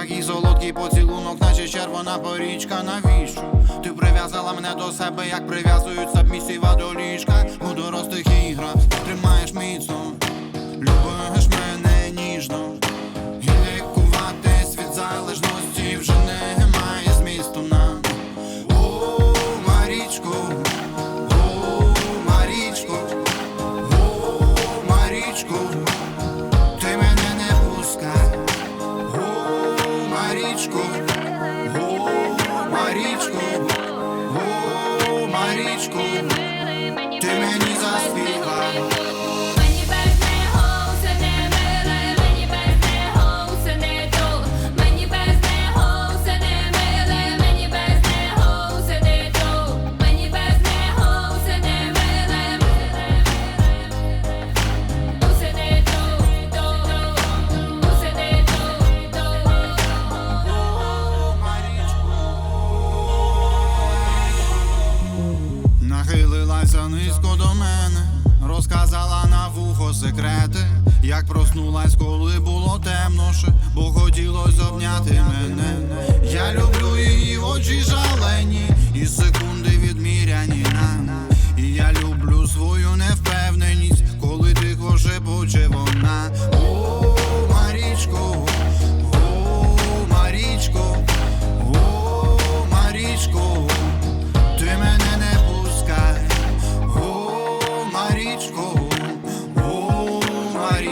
такий солодкий поцілунок, наче червона порічка, навіщо? Ти прив'язала мене до себе, як прив'язують сабмісіва до ліжка Марічко, о, Марічко, о, Марічко, ти мені заспівала. секрети, як проснулась, коли було темно, ще, бо хотілось обняти мене.